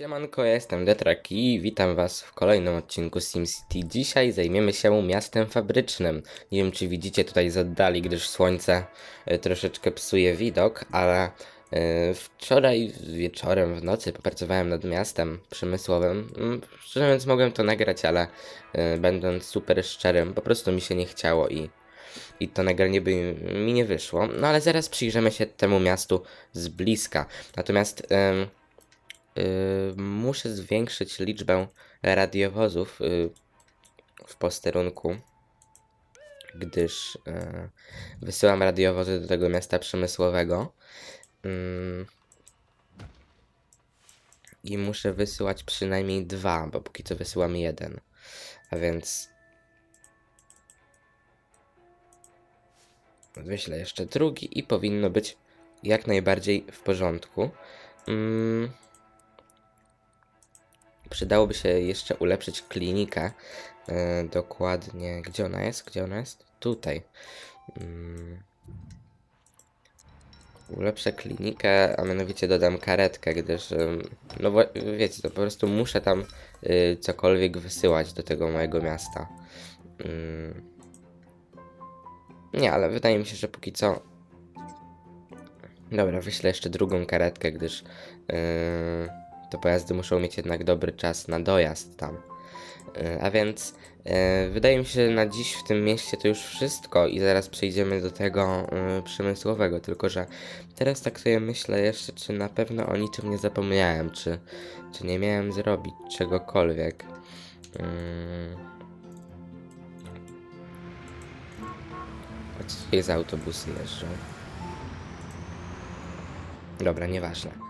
Siemanko, ja jestem Detrak i witam was w kolejnym odcinku SimCity. Dzisiaj zajmiemy się miastem fabrycznym. Nie wiem czy widzicie tutaj z oddali, gdyż słońce e, troszeczkę psuje widok, ale e, wczoraj wieczorem, w nocy popracowałem nad miastem przemysłowym. Mm, Szczerze mówiąc mogłem to nagrać, ale e, będąc super szczerym, po prostu mi się nie chciało i i to nagranie by mi nie wyszło. No ale zaraz przyjrzymy się temu miastu z bliska. Natomiast muszę zwiększyć liczbę radiowozów y, w posterunku, gdyż y, wysyłam radiowozy do tego miasta przemysłowego. I muszę wysyłać przynajmniej dwa, bo póki co wysyłam jeden. A więc wyślę jeszcze drugi i powinno być jak najbardziej w porządku. Mm. Przydałoby się jeszcze ulepszyć klinikę. E, dokładnie, gdzie ona jest? Gdzie ona jest? Tutaj. Mm. Ulepszę klinikę, a mianowicie dodam karetkę, gdyż, no wiecie, to po prostu muszę tam y, cokolwiek wysyłać do tego mojego miasta. Ym. Nie, ale wydaje mi się, że póki co. Dobra, wyślę jeszcze drugą karetkę, gdyż yy, to pojazdy muszą mieć jednak dobry czas na dojazd tam. Yy, a więc yy, wydaje mi się, że na dziś w tym mieście to już wszystko i zaraz przejdziemy do tego yy, przemysłowego. Tylko, że teraz tak sobie myślę jeszcze, czy na pewno o niczym nie zapomniałem, czy, czy nie miałem zrobić czegokolwiek. A co tutaj za autobusy jeżdżą? Dobra, nieważne.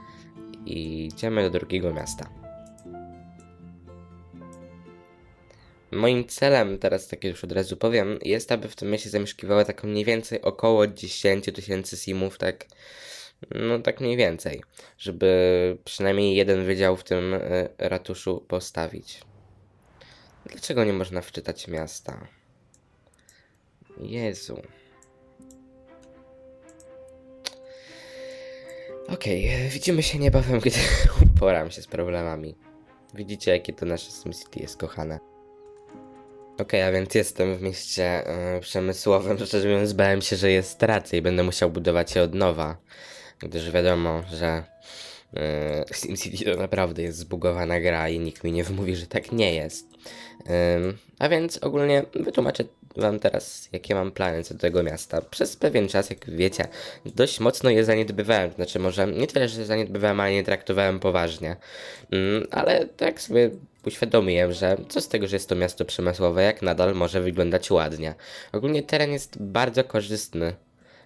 I idziemy do drugiego miasta. Moim celem, teraz tak już od razu powiem, jest, aby w tym mieście zamieszkiwało tak mniej więcej około 10 tysięcy simów, tak, no tak mniej więcej, żeby przynajmniej jeden wydział w tym y, ratuszu postawić. Dlaczego nie można wczytać miasta? Jezu. Okej, e, widzimy się niebawem, gdy uporam się z problemami. Widzicie, jakie to nasze SimCity jest kochane. Okej, a więc jestem w mieście e, przemysłowym. Szczerze mówiąc, bałem się, że je stracę i będę musiał budować je od nowa. Gdyż wiadomo, że e, SimCity to naprawdę jest zbugowana gra i nikt mi nie wmówi, że tak nie jest. Ym, a więc ogólnie wytłumaczę wam teraz, jakie mam plany co do tego miasta. Przez pewien czas, jak wiecie, dość mocno je zaniedbywałem. Znaczy, może nie tyle, że zaniedbywałem, ale nie traktowałem poważnie. Ym, ale tak sobie uświadomiłem, że co z tego, że jest to miasto przemysłowe, jak nadal może wyglądać ładnie. Ogólnie teren jest bardzo korzystny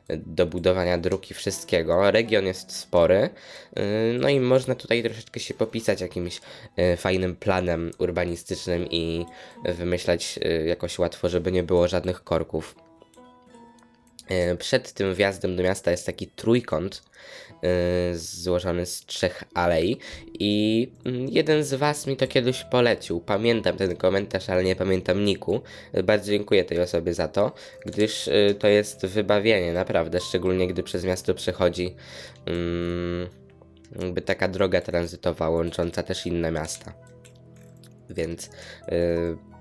do budowania dróg i wszystkiego. Region jest spory, yy, no i można tutaj troszeczkę się popisać jakimś yy, fajnym planem urbanistycznym i wymyślać yy, jakoś łatwo, żeby nie było żadnych korków. Yy, Przed tym wjazdem do miasta jest taki trójkąt yy, złożony z trzech alei i mm, jeden z was mi to kiedyś polecił. Pamiętam ten komentarz, ale nie pamiętam niku. Bardzo dziękuję tej osobie za to, gdyż to jest wybawienie, naprawdę, szczególnie gdy przez miasto przechodzi mm, jakby taka droga tranzytowa łącząca też inne miasta. Więc yy,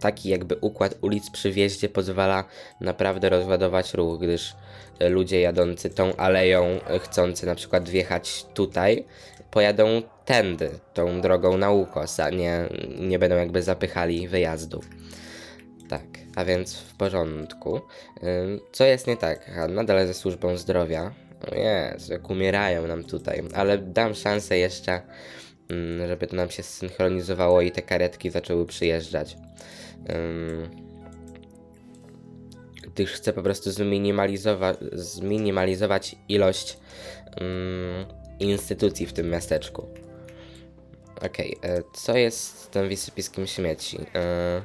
taki jakby układ ulic przy wjeździe pozwala naprawdę rozładować ruch, gdyż e, ludzie jadący tą aleją, e, chcący na przykład wjechać tutaj, pojadą tędy, tą drogą na ukos, a nie, nie będą jakby zapychali wyjazdu. Tak, a więc w porządku. Co jest nie tak? Nadal ze służbą zdrowia. Jezu, jak umierają nam tutaj. Ale dam szansę jeszcze, ym, żeby to nam się zsynchronizowało i te karetki zaczęły przyjeżdżać. Gdyż chcę po prostu zminimalizować, zminimalizować ilość ym, instytucji w tym miasteczku. Okej, e, co jest z tym wysypiskiem śmieci? E,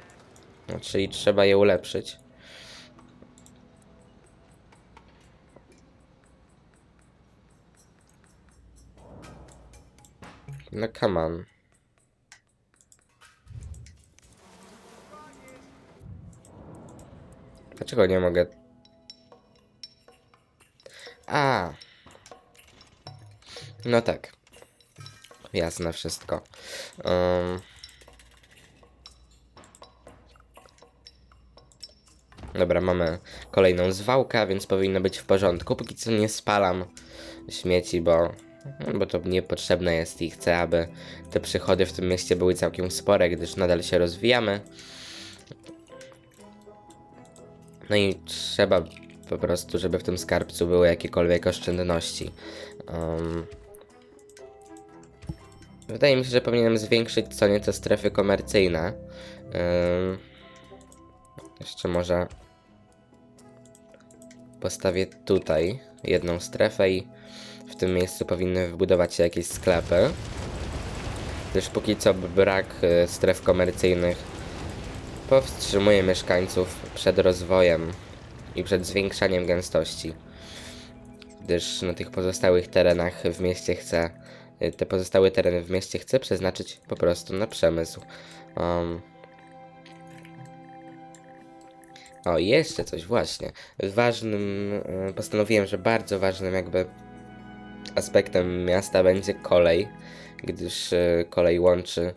no, czyli trzeba je ulepszyć. No come on. Dlaczego nie mogę? A. No tak. jasne wszystko. Um, Dobra, mamy kolejną zwałkę, więc powinno być w porządku. Póki co nie spalam śmieci, bo, bo to niepotrzebne jest i chcę, aby te przychody w tym mieście były całkiem spore, gdyż nadal się rozwijamy. No i trzeba po prostu, żeby w tym skarbcu były jakiekolwiek oszczędności. Um, wydaje mi się, że powinienem zwiększyć co nieco strefy komercyjne. Um, jeszcze może postawię tutaj jedną strefę i w tym miejscu powinny wybudować się jakieś sklepy. Gdyż póki co brak e, stref komercyjnych powstrzymuje mieszkańców przed rozwojem i przed zwiększaniem gęstości. Gdyż na tych pozostałych terenach w mieście chcę, e, te pozostałe tereny w mieście chcę przeznaczyć po prostu na przemysł. Um, O, jeszcze coś właśnie. Ważnym, e, postanowiłem, że bardzo ważnym jakby aspektem miasta będzie kolej, gdyż e, kolej łączy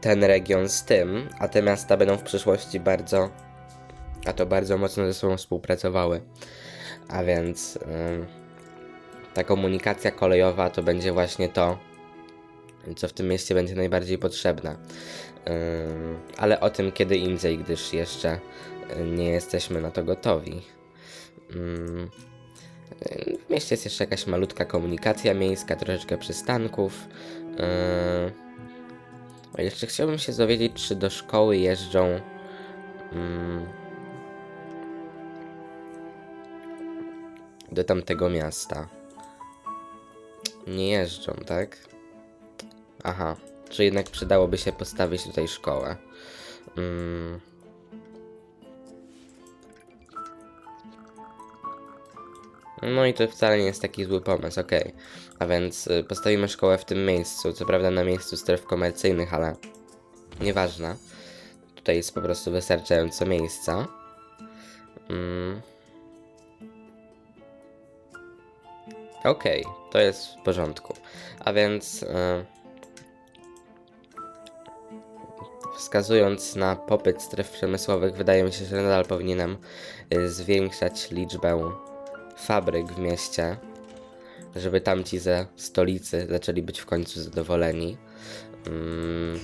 ten region z tym, a te miasta będą w przyszłości bardzo, a to bardzo mocno ze sobą współpracowały. A więc ta komunikacja kolejowa to będzie właśnie to, co w tym mieście będzie najbardziej potrzebne. Ym, ale o tym kiedy indziej, gdyż jeszcze y, nie jesteśmy na to gotowi. W mieście jest jeszcze jakaś malutka komunikacja miejska, troszeczkę przystanków. Yy, jeszcze chciałbym się dowiedzieć, czy do szkoły jeżdżą. ym, do tamtego miasta. Nie jeżdżą, tak? Aha, czy jednak przydałoby się postawić tutaj szkołę. Mm. No i to wcale nie jest taki zły pomysł, okej. A więc y, postawimy szkołę w tym miejscu, co prawda na miejscu stref komercyjnych, ale nieważne. Tutaj jest po prostu wystarczająco miejsca. Mm. Okej, to jest w porządku. A więc... Y Wskazując na popyt stref przemysłowych, wydaje mi się, że nadal powinienem y, zwiększać liczbę fabryk w mieście, żeby tamci ze stolicy zaczęli być w końcu zadowoleni. Mm.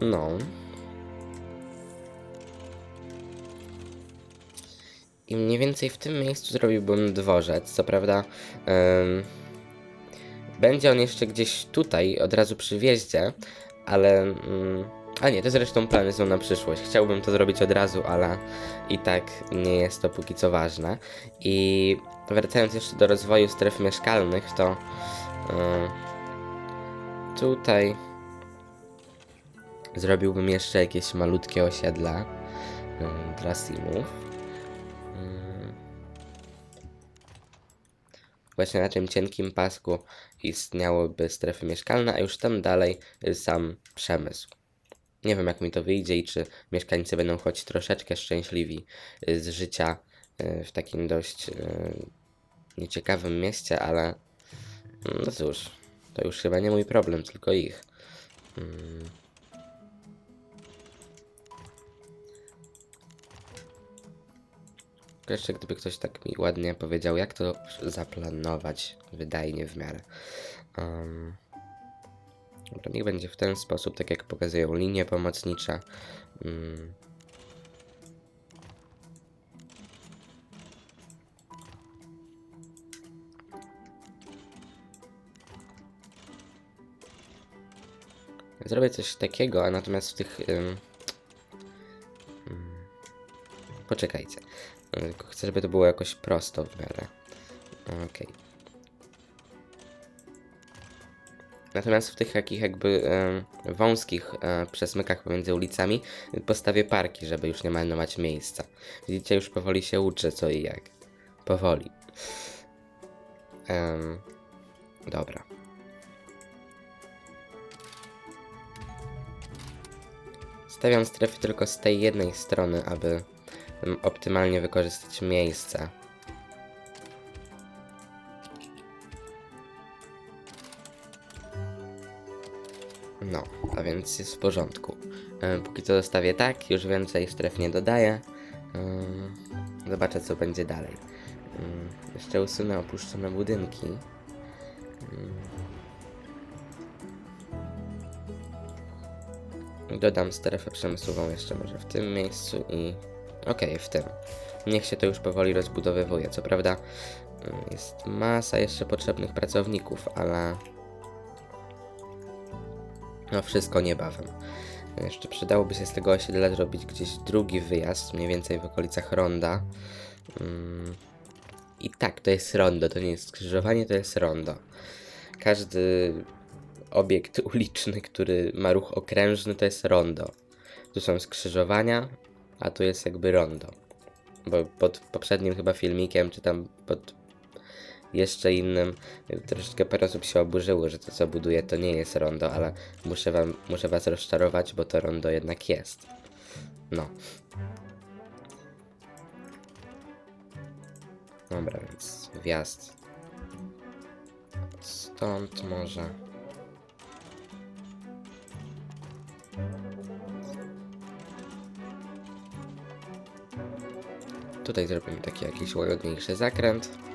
No. I mniej więcej w tym miejscu zrobiłbym dworzec. Co prawda, ym, będzie on jeszcze gdzieś tutaj, od razu przy wjeździe, ale. Ym, a nie, to zresztą plany są na przyszłość. Chciałbym to zrobić od razu, ale i tak nie jest to póki co ważne. I wracając jeszcze do rozwoju stref mieszkalnych, to ym, tutaj zrobiłbym jeszcze jakieś malutkie osiedla ym, dla simów. Mm. Właśnie na tym cienkim pasku istniałyby strefy mieszkalne, a już tam dalej sam przemysł. Nie wiem jak mi to wyjdzie i czy mieszkańcy będą choć troszeczkę szczęśliwi y, z życia y, w takim dość nieciekawym mieście, ale no cóż, to już chyba nie mój problem, tylko ich. Mm. Jeszcze gdyby ktoś tak mi ładnie powiedział, jak to zaplanować wydajnie w miarę. Um, to niech będzie w ten sposób, tak jak pokazują linie pomocnicze. Um, Zrobię coś takiego, a natomiast w tych. ym, ym, poczekajcie. Chcę, żeby to było jakoś prosto w miarę. Okej. Natomiast w tych takich jakby em, wąskich e, przesmykach pomiędzy ulicami postawię parki, żeby już nie marnować miejsca. Widzicie, już powoli się uczę co i jak. Powoli. Dobra. Stawiam strefy tylko z tej jednej strony, aby optymalnie wykorzystać miejsce. No, a więc jest w porządku. E, Póki co zostawię tak, już więcej stref nie dodaję. E, Zobaczę co będzie dalej. Mm, Jeszcze usunę opuszczone budynki. Dodam strefę przemysłową jeszcze może w tym miejscu i... Okej, w tym. Niech się to już powoli rozbudowywuje. Co prawda jest masa jeszcze potrzebnych pracowników, ale... No wszystko niebawem. Jeszcze przydałoby się z tego osiedla zrobić gdzieś drugi wyjazd, mniej więcej w okolicach Ronda. Mm. I tak, to jest rondo, to nie jest skrzyżowanie, to jest rondo. Każdy obiekt uliczny, który ma ruch okrężny, to jest rondo. Tu są skrzyżowania, a tu jest jakby rondo. Bo pod poprzednim chyba filmikiem, czy tam pod jeszcze innym, troszeczkę parę osób się oburzyło, że to co buduje to nie jest rondo, ale muszę, wam, muszę was rozczarować, bo to rondo jednak jest. No. Dobra, więc wjazd. Stąd może. Tutaj zrobimy taki jakiś łagodniejszy zakręt.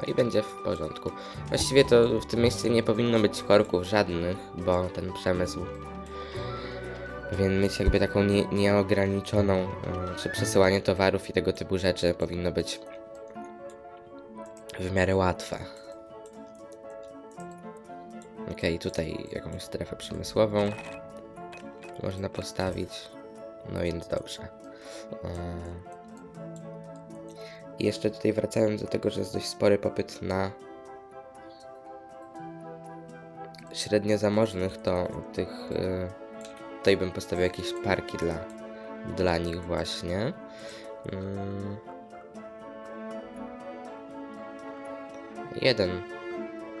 No i będzie w porządku. Właściwie to w tym mieście nie powinno być korków żadnych, bo ten przemysł powinien mieć jakby taką nie, nieograniczoną, y, czy przesyłanie towarów i tego typu rzeczy powinno być w miarę łatwe. Okej, tutaj jakąś strefę przemysłową można postawić. No więc dobrze. Yy. I jeszcze tutaj wracając do tego, że jest dość spory popyt na średnio zamożnych, to tych yy, tutaj bym postawił jakieś parki dla, dla nich właśnie. Yy. Jeden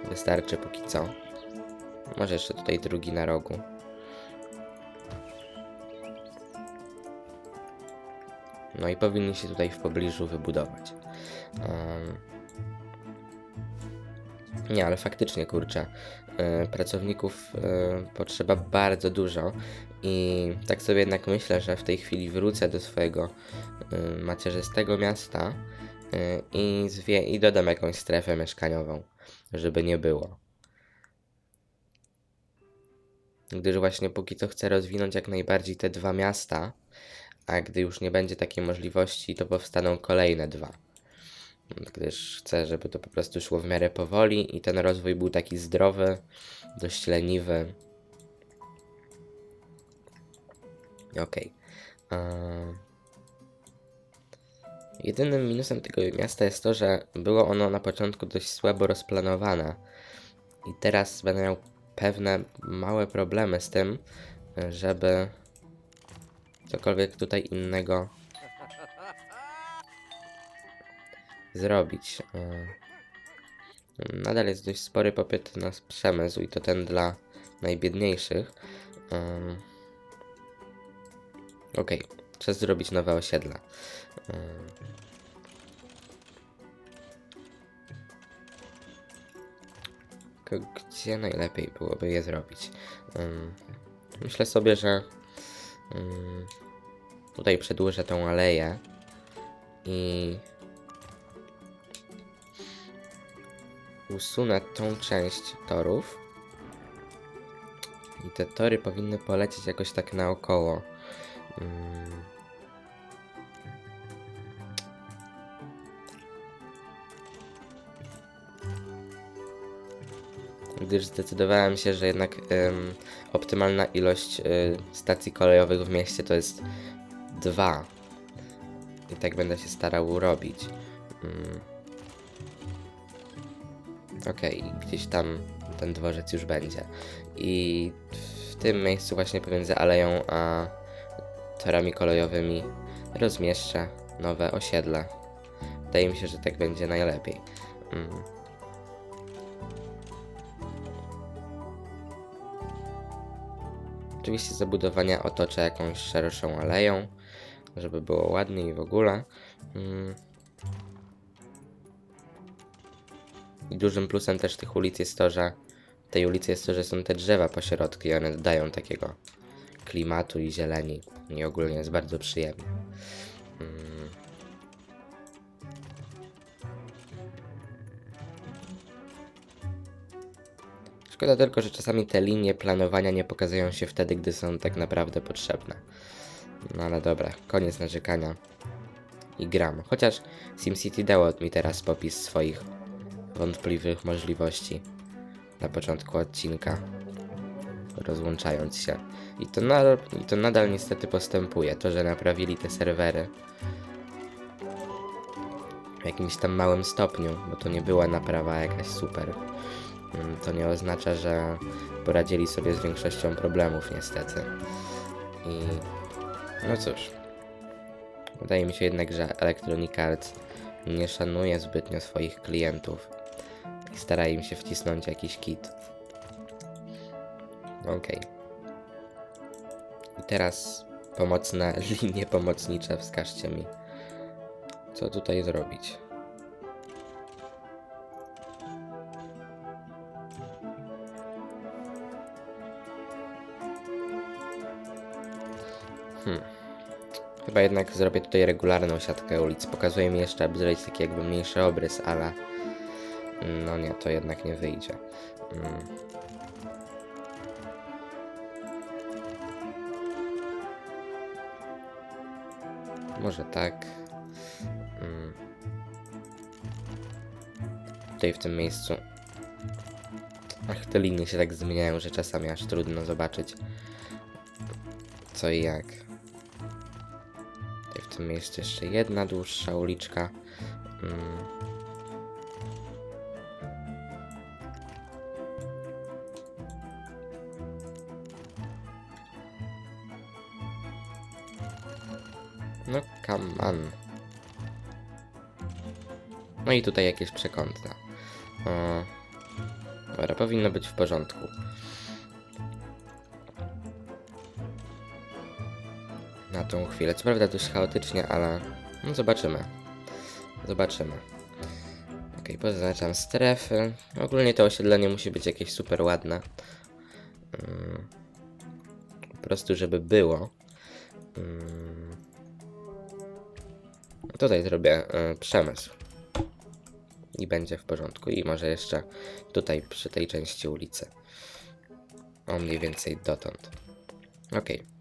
wystarczy póki co. Może jeszcze tutaj drugi na rogu. No i powinni się tutaj w pobliżu wybudować. Em, nie, ale faktycznie, kurczę, e, pracowników e, potrzeba bardzo dużo i tak sobie jednak myślę, że w tej chwili wrócę do swojego e, macierzystego miasta i, zwie, i dodam jakąś strefę mieszkaniową, żeby nie było. Gdyż właśnie póki co chcę rozwinąć jak najbardziej te dwa miasta, a gdy już nie będzie takiej możliwości, to powstaną kolejne dwa. Gdyż chcę, żeby to po prostu szło w miarę powoli i ten rozwój był taki zdrowy, dość leniwy. Okej. Eee. Jedynym minusem tego miasta jest to, że było ono na początku dość słabo rozplanowane. I teraz będę miał pewne małe problemy z tym, żeby cokolwiek tutaj innego zrobić. E, Nadal jest dość spory popyt na przemysł i to ten dla najbiedniejszych. Em, Okej, czas zrobić nowe osiedla. Tylko Gdzie najlepiej byłoby je zrobić? Myślę sobie, że Mm, Tutaj przedłużę tą aleję i usunę tą część torów. I te tory powinny polecieć jakoś tak naokoło. Mm. Gdyż zdecydowałem się, że jednak em, optymalna ilość y, stacji kolejowych w mieście to jest dwa. I tak będę się starał robić. Mm. Okej, gdzieś tam ten dworzec już będzie. I w tym miejscu właśnie pomiędzy aleją a torami kolejowymi rozmieszczę nowe osiedle. Wydaje mi się, że tak będzie najlepiej. Mm. Oczywiście zabudowania otoczę jakąś szerszą aleją, żeby było ładnie i w ogóle. Mm. I dużym plusem też tych ulic jest to, że tej ulicy jest to, że są te drzewa pośrodku i one dodają takiego klimatu i zieleni. I ogólnie jest bardzo przyjemnie. Mm. Szkoda tylko, że czasami te linie planowania nie pokazują się wtedy, gdy są tak naprawdę potrzebne. No ale dobra, koniec narzekania. I gram. Chociaż SimCity dało mi teraz popis swoich wątpliwych możliwości na początku odcinka, rozłączając się. I to, nadal, I to nadal niestety postępuje. To, że naprawili te serwery w jakimś tam małym stopniu, bo to nie była naprawa jakaś super. Mm, To nie oznacza, że poradzili sobie z większością problemów, niestety. I no cóż. Wydaje mi się jednak, że Electronic Arts nie szanuje zbytnio swoich klientów i stara im się wcisnąć jakiś kit. Okej. I teraz pomocne linie pomocnicze, wskażcie mi, co tutaj zrobić. Hmm. Chyba jednak zrobię tutaj regularną siatkę ulic. Pokazuje mi jeszcze, aby zrobić taki jakby mniejszy obrys, ale... No nie, to jednak nie wyjdzie. Mm. Może tak. Mm. Tutaj w tym miejscu. Ach, te linie się tak zmieniają, że czasami aż trudno zobaczyć co i jak. W tym miejscu jeszcze jedna dłuższa uliczka. Mm. No, come on. No i tutaj jakieś przekątne. O, dobra, powinno być w porządku. Na tą chwilę. Co prawda dość chaotycznie, ale no zobaczymy. Zobaczymy. Ok, pozaznaczam strefy. Ogólnie to osiedlenie musi być jakieś super ładne. Mm, po prostu, żeby było. Mm, tutaj zrobię y, przemysł. I będzie w porządku. I może jeszcze tutaj przy tej części ulicy. O mniej więcej dotąd. Okej. E,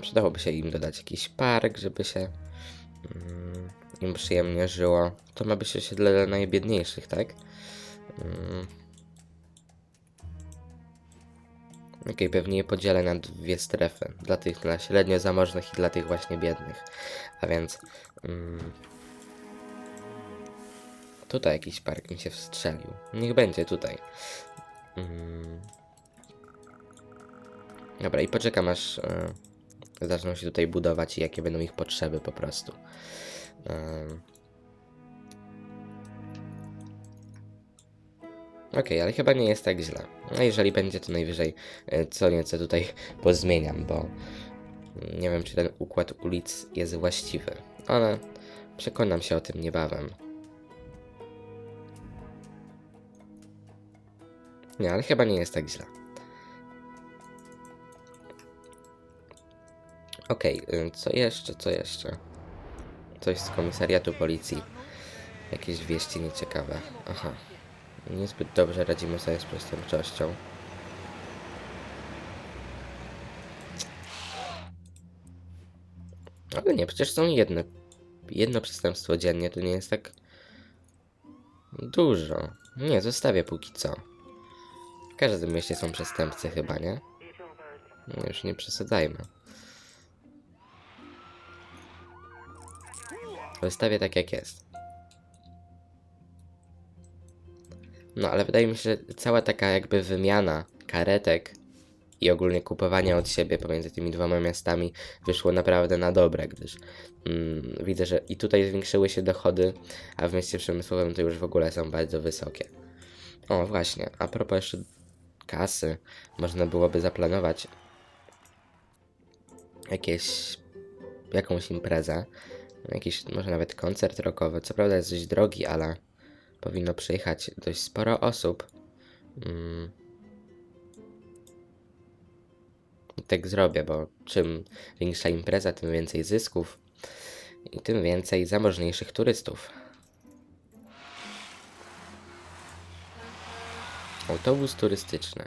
Przydałoby się im dodać jakiś park, żeby się mm, im przyjemnie żyło. To ma być osiedle dla najbiedniejszych, tak? Mm. Okej, pewnie je podzielę na dwie strefy. Dla tych dla średnio zamożnych i dla tych właśnie biednych. A więc... Mm, tutaj jakiś park mi się wstrzelił. Niech będzie tutaj. Mm. Dobra, i poczekam aż... E, zaczną się tutaj budować i jakie będą ich potrzeby po prostu. Um. Okej, ale chyba nie jest tak źle. No jeżeli będzie, to najwyżej e, co nieco tutaj pozmieniam, bo nie wiem, czy ten układ ulic jest właściwy, ale przekonam się o tym niebawem. Nie, ale chyba nie jest tak źle. Okej, y, co jeszcze, co jeszcze? Coś z komisariatu policji. Jakieś wieści nieciekawe. Aha. Niezbyt dobrze radzimy sobie z przestępczością. Ale nie, przecież są jedne. Jedno przestępstwo dziennie, to nie jest tak dużo. Nie, zostawię póki co. W każdym mieście są przestępcy chyba, nie? No już nie przesadzajmy. Zostawię tak jak jest. No ale wydaje mi się, że cała taka jakby wymiana karetek i ogólnie kupowanie od siebie pomiędzy tymi dwoma miastami wyszło naprawdę na dobre, gdyż mm, widzę, że i tutaj zwiększyły się dochody, a w mieście przemysłowym to już w ogóle są bardzo wysokie. O właśnie, a propos jeszcze kasy, można byłoby zaplanować jakieś, jakąś imprezę, jakiś może nawet koncert rockowy. Co prawda jest dość drogi, ale powinno przyjechać dość sporo osób. Mm. Tak zrobię, bo czym większa impreza, tym więcej zysków i tym więcej zamożniejszych turystów. Autobus turystyczny.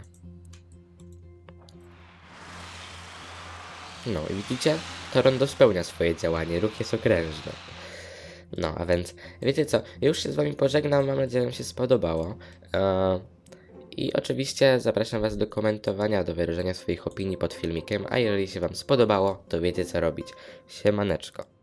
No i widzicie, to rondo spełnia swoje działanie, ruch jest okrężny. No, a więc wiecie co, już się z wami pożegnam, mam nadzieję, że się spodobało. Eee, I oczywiście zapraszam was do komentowania, do wyrażenia swoich opinii pod filmikiem, a jeżeli się wam spodobało, to wiecie co robić. Siemaneczko.